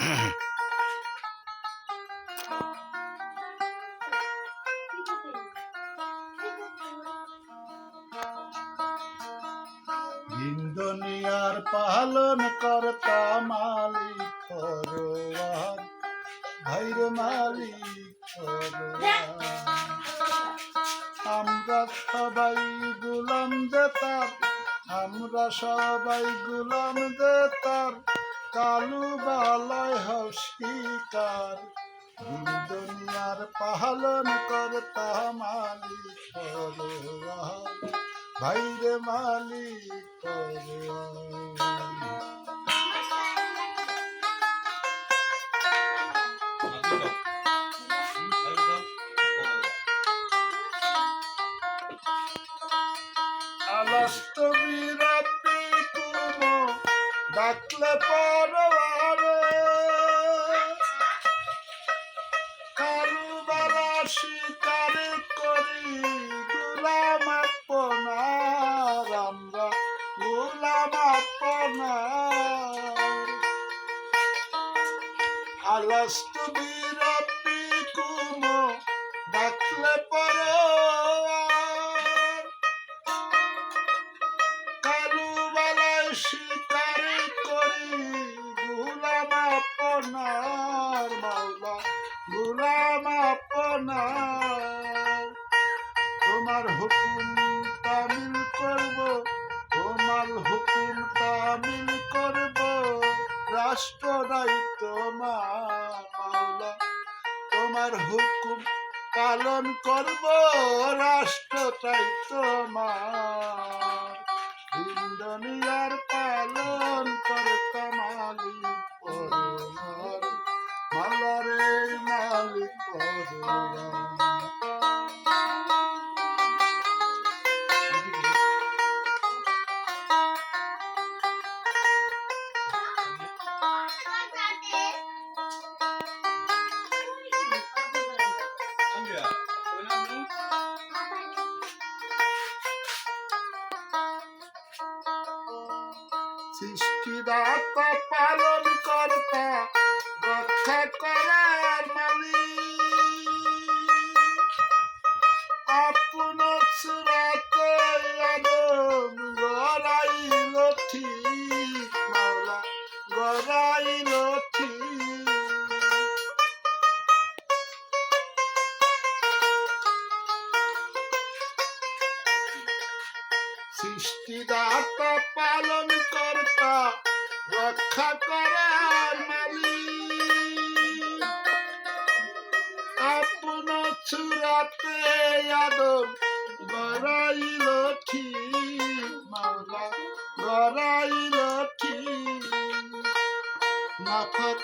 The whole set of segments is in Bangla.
দিন দুনিয়ার পালন কর্তা মালিক পরোয়ার ভাইরে মালিক আমরা সবাই গুলাম যে তার আমরা সবাই গুলাম যে তার কালু বালয় হস্তিকার দিন দুনিয়ার পালন করতা পরোয়ার ভাইরে মালিক পরোয়ার ডাকলে পরবারে কারুবারা স্বীকার করি গুলাম আপনার আমরা গুলাম আপনার। আলাস্ত বিরাপি আপনার মাওলা গুলাম আপনার। তোমার হুকুম তামিল করব, তোমার হুকুম তামিল করব, রাষ্ট্র দায়িত্ব মাওলা। তোমার হুকুম পালন করব, রাষ্ট্র দায়িত্ব মা দুনিয়ার পালন করতা সৃষ্টিদাতা পালন কর্তা রক্ষা সৃষ্টিদাতা পালন কর্তা রক্ষা করার মালিক। আপন চূড়াতে আদম গড়াইল ঠিক, মাওলা গড়াইল ঠিক। নাফাত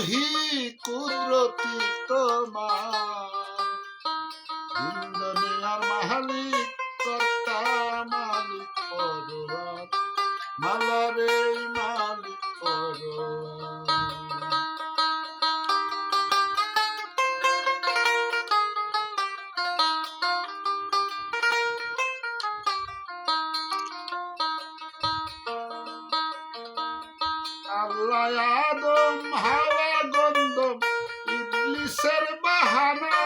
হেমের কুদরতি তোমার। দুনিয়ার মালিক কর্তা মালিক পরোয়ার মালারে মালিক পরোয়ার আল্লাহ আদম হাওয়া ইবলিসের বাহানা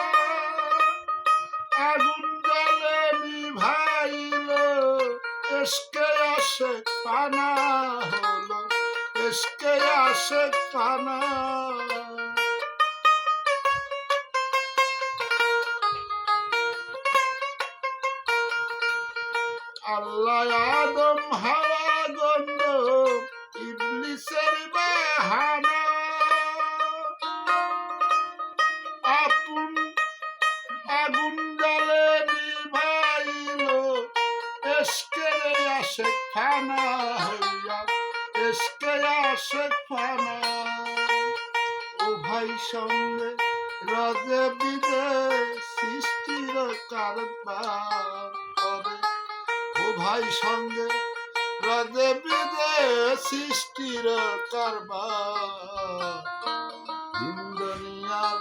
আগুন জলে নিভাইল, এসকে আসে পানা হলো, এসকে আসে আল্লাহ আদম হাওয়া গন্ধম ইবলিসের আসে খানা হইয়া, এসকে আসে খানা ও ভাই সঙ্গে রাজে বিদে সৃষ্টির কারবার করে ও ভাই সঙ্গে রাজে বিদে সৃষ্টির কারবার। দিন দুনিয়ার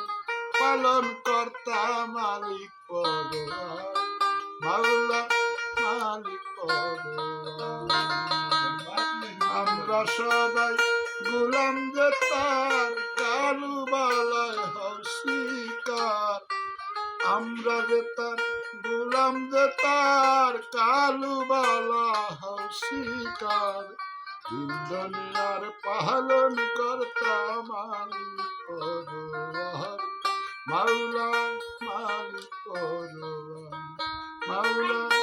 পালন কর কর্তা মালিক পরোয়ার মাওলা মালিক আমরা সবাই গোলাম যে তার কালু বালায় হসিকার আমরা যে তার গোলাম যে তার কালু বালা হসিকার দুনিয়ার পালন কর্তা মালিক পরোয়ার, মাওলা মালিক পরোয়ার, মাওলা